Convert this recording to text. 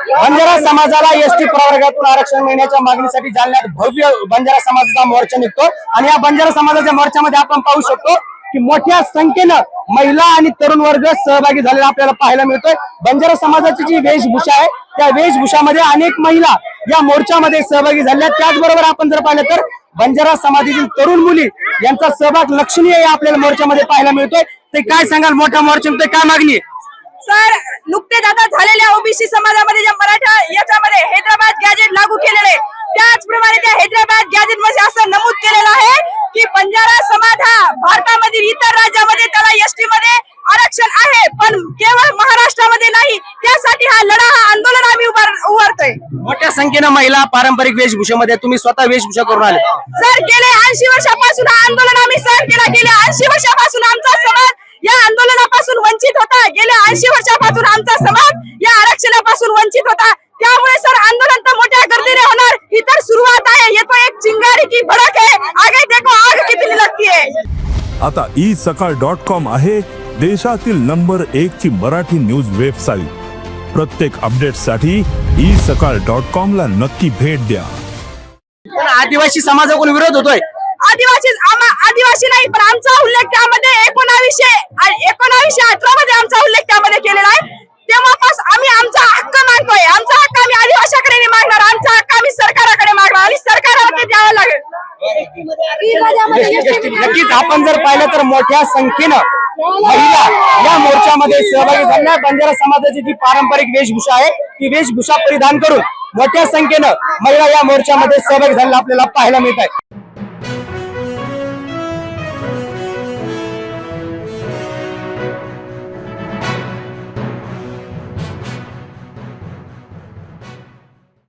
बंजारा समाजाला एसटी प्रवर्गातून आरक्षण मिळण्याच्या मागणीसाठी जालन्यात भव्य बंजारा समाजाचा मोर्चा निघतो. आणि या बंजारा समाजाच्या मोर्चामध्ये आपण पाहू शकतो की मोठ्या संख्येनं महिला आणि तरुण वर्ग सहभागी झालेला आपल्याला पाहायला मिळतोय. बंजारा समाजाची जी वेशभूषा आहे त्या वेशभूषामध्ये अनेक महिला या मोर्चामध्ये सहभागी झाल्या. त्याचबरोबर आपण जर पाहिलं तर बंजारा समाजातील तरुण मुली यांचा सहभाग लक्षणीय या आपल्याला मोर्चामध्ये पाहायला मिळतोय. ते काय सांगाल? मोठ्या मोर्चा काय मागणी आहे? सर नुकतेच आता झालेल्या ओबीसी समाजामध्ये ज्या मराठा याच्यामध्ये हैदराबाद गॅजेट लागू केलेले त्याचप्रमाणे त्या हैदराबाद गॅजेटमध्ये असं नमूद केलेलं आहे की बंजारा समाज हा भारतामधील इतर राज्यामध्ये त्याला एसटी मध्ये आरक्षण आहे पण केवळ महाराष्ट्रामध्ये नाही त्यासाठी हा लढा हा आंदोलन आम्ही उभार उभारतोय. मोठ्या संख्येनं महिला पारंपरिक वेशभूषेमध्ये तुम्ही स्वतः वेशभूषा करून आले. सर गेले ऐंशी वर्षापासून हा आंदोलन आम्ही सहन केला गेल्या ऐंशी वर्षापासून आमचा समाज या आंदोलनापासून वंचित होता गेल्या ऐंशी वर्षापासून आमचा समाज या आरक्षणापासून वंचित होता. त्यामुळे सर आंदोलन तर मोठ्या गर्दीने होणार. ही तर सुरुवात आहे. येतो एक चिंगारी की भडक है आगे देखो आग कितनी लगती है आता ई सकाळ डॉट कॉम आहे देशातील नंबर एक ची मराठी न्यूज वेबसाईट प्रत्येक अपडेटसाठी ई सकाळ डॉट कॉम ला नक्की भेट द्या. पण आदिवासी समाजाकडून विरोध होतोय. आदिवासी आदिवासी नाही पण आमचा उल्लेख त्यामध्ये एकोणावीसशे एकोणावीसशे अठरा मध्ये आमचा उल्लेख त्यामध्ये केलेला आहे तेव्हापासून आम्ही आमचा हक्क मागतोय आमचा हक्क आम्ही आदिवाशाकडे नाही मागणार आमचा हक्क आम्ही सरकाराकडे मागणार आणि सरकाराला ते द्यावं लागेल नक्कीच आपण जर पाहिलं तर मोठ्या संख्येनं महिला या मोर्चामध्ये सहभागी झाल्या. बंजारा समाजाची जी पारंपरिक वेशभूषा आहे ती वेशभूषा परिधान करून मोठ्या संख्येनं महिला या मोर्चामध्ये सहभागी झालेला आपल्याला पाहायला मिळत आहे